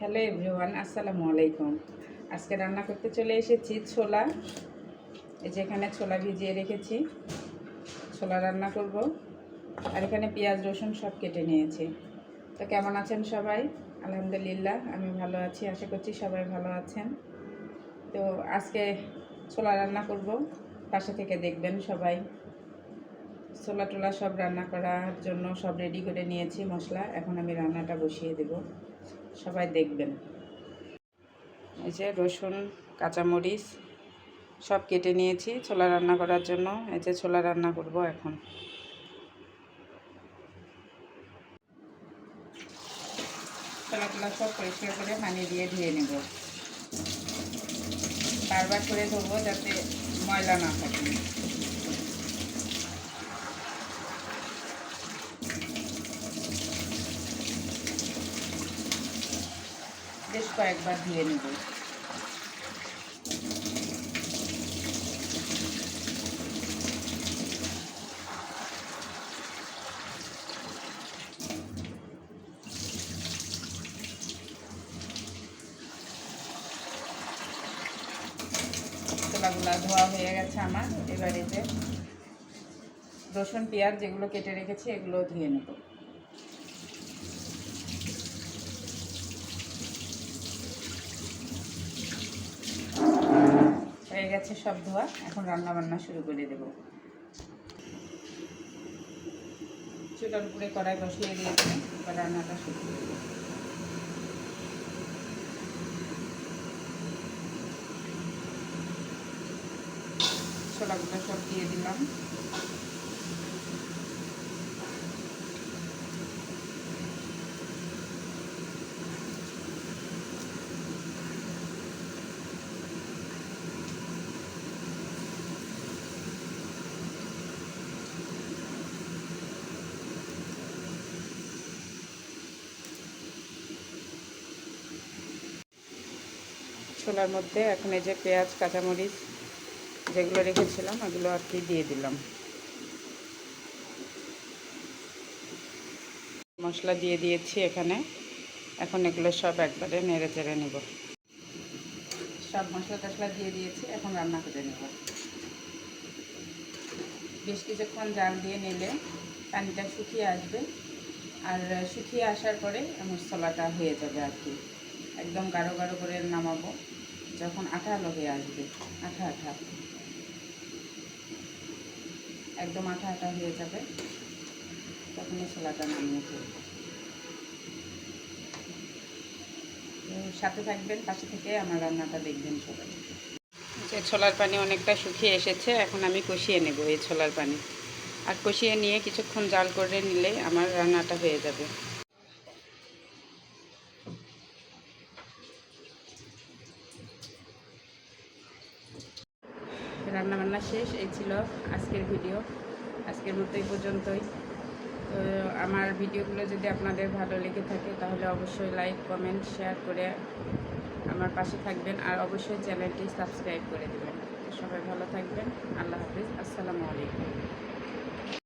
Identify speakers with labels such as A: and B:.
A: Hello everyone, আসসালামু আলাইকুম। আজকে রান্না করতে চলে এসেছি ছোলা। এই যে এখানে ছোলা ভিজিয়ে রেখেছি। ছোলা রান্না করব। আর এখানে পেঁয়াজ, রসুন সব কেটে নিয়েছি। তো কেমন আছেন সবাই? আলহামদুলিল্লাহ, আমি ভালো আছি। আশা করছি সবাই ভালো আছেন। তো আজকে ছোলা রান্না করব। পাশে থেকে দেখবেন সবাই। ছোলা টোলা সব রান্না করার জন্য সব রেডি করে নিয়েছি মশলা। এখন আমি রান্নাটা বসিয়ে দেব। সবাই দেখবেন। এই যে রসুন, কাঁচামরিচ সব কেটে নিয়েছি ছোলা রান্না করার জন্য। এই যে ছোলা রান্না করব এখন। ছোলাগুলো সব পরিষ্কার করে পানি দিয়ে ধুয়ে নেব। বারবার করে ধরবো যাতে ময়লা না থাকে। বেশ কয়েকবার ধুয়ে নেব। ধোয়া হয়ে গেছে আমার এবারে রসুন, পেঁয়াজ যেগুলো কেটে রেখেছি এগুলো ধুয়ে নেব হয়ে গেছে সব ধোয়া, এখন রান্না বান্না শুরু করে দেব চুলার উপরে কড়াই বসিয়ে দিয়েছি, এবার রান্নাটা শুরু করে দেব। ছোলাগুলো সব দিয়ে দিলাম ছোলার মধ্যে এখন এই যে পেঁয়াজ, কাঁচামরিচ যেগুলো রেখেছিলাম, ওগুলো আর কি দিয়ে দিলাম। মশলা দিয়ে দিয়েছি এখানে। এখন এগুলো সব একবারে নেড়ে চেড়ে নেব। সব মশলা টশলা দিয়ে দিয়েছি, এখন রান্না করে নেব। বেশ কিছুক্ষণ জাল দিয়ে নিলে পানিটা শুকিয়ে আসবে। আর শুকিয়ে আসার পরে মশলাটা হয়ে যাবে আর কি। একদম গাঢ় গাঢ় করে নামাবো। যখন আঠালো হয়ে আসবে, আঠা আঠা। একদম আঠা আঠা হয়ে যাবে তখন ছোলাটা নামিয়ে ফেলব সাথে থাকবেন, পাশে থেকে আমার রান্নাটা দেখবেন সবাই। যে ছোলার পানি অনেকটা শুকিয়ে এসেছে, এখন আমি কষিয়ে নেব এই ছোলার পানি। আর কষিয়ে নিয়ে কিছুক্ষণ জাল করে নিলে আমার রান্নাটা হয়ে যাবে। রান্না বান্না শেষ, এই ছিল আজকের ভিডিও আজকের মতো এই পর্যন্তই। তো আমার ভিডিওগুলো যদি আপনাদের ভালো লেগে থাকে, তাহলে অবশ্যই লাইক কমেন্ট শেয়ার করে আমার পাশে থাকবেন। আর অবশ্যই চ্যানেলটি সাবস্ক্রাইব করে দেবেন। সবাই ভালো থাকবেন। আল্লাহ হাফিজ। আসসালামু আলাইকুম।